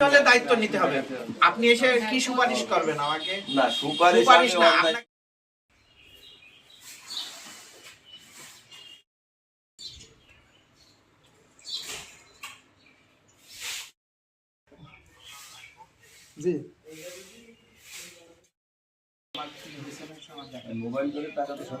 দায়িত্ব নিতে হবে। আপনি এসে কি সুপারিশ করবেন আমাকে? না সুপারিশ সুপারিশ না অন্যায়- মোবাইল করে টাকা তো সব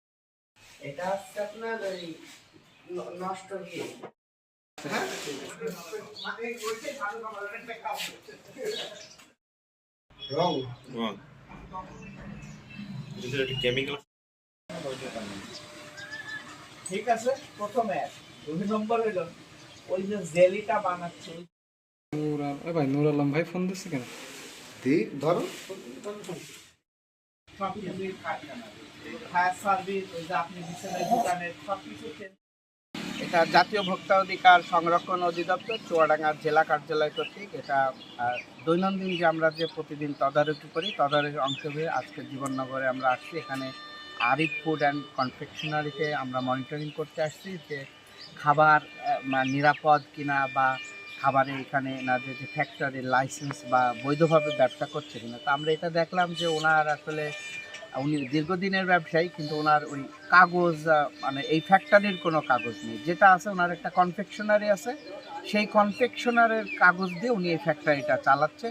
এটা হচ্ছে আপনার ওই নষ্ট গিয়ে রং। ঠিক আছে প্রথম এক। দুই নম্বর হলো ওই যে জেলিটা বানাচ্ছে। নূর ভাই নূর আলম ভাই ফোন দিচ্ছে কেন? ঠিক ধরো। এটা জাতীয় ভোক্তা অধিকার সংরক্ষণ অধিদপ্তর চুয়াডাঙ্গার জেলা কার্যালয় কর্তৃক। এটা দৈনন্দিন যে আমরা যে প্রতিদিন তদারকি করি, তদারকির অংশ হয়ে আজকে জীবননগরে আমরা আসছি। এখানে আরিফ ফুড অ্যান্ড কনফেকশনারিতে আমরা মনিটরিং করতে আসছি যে খাবার নিরাপদ কিনা বা খাবারে এখানে না যে ফ্যাক্টরির লাইসেন্স বা বৈধভাবে ব্যবসা করছে কিনা। তো আমরা এটা দেখলাম যে ওনার আসলে উনি দীর্ঘদিনের ব্যবসায়ী, কিন্তু ওনার ওই কাগজ মানে এই ফ্যাক্টরির কোনো কাগজ নেই। যেটা আছে ওনার একটা কনফেকশনারি আছে। সেই কনফেকশনারের কাগজ দিয়ে উনি এই ফ্যাক্টরিটা চালাচ্ছে।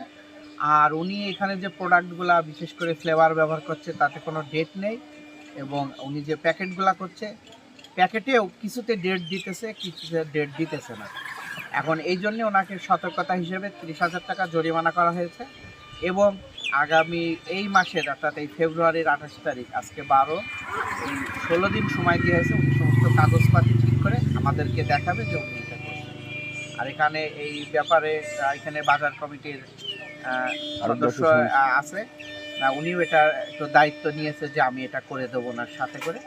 আর উনি এখানে যে প্রোডাক্টগুলা বিশেষ করে ফ্লেভার ব্যবহার করছে, তাতে কোনো ডেট নেই। এবং উনি যে প্যাকেটগুলা করছে, প্যাকেটেও কিছুতে ডেট দিতেছে, কিছুতে ডেট দিতেছে না। এখন এই জন্যে ওনাকে সতর্কতা হিসেবে তিরিশ হাজার টাকা জরিমানা করা হয়েছে। এবং আগামী এই মাসের অর্থাৎ এই ফেব্রুয়ারির আঠাশ তারিখ আজকে বারো ষোলো দিন সময় দিয়ে হয়েছে উনি সমস্ত কাগজপাতি ঠিক করে আমাদেরকে দেখাবে যে উনি এটা করছেন। আর এখানে এই ব্যাপারে এখানে বাজার কমিটির সদস্য আছে। না উনিও এটা একটু দায়িত্ব নিয়েছে যে আমি এটা করে দেবো না সাথে করে।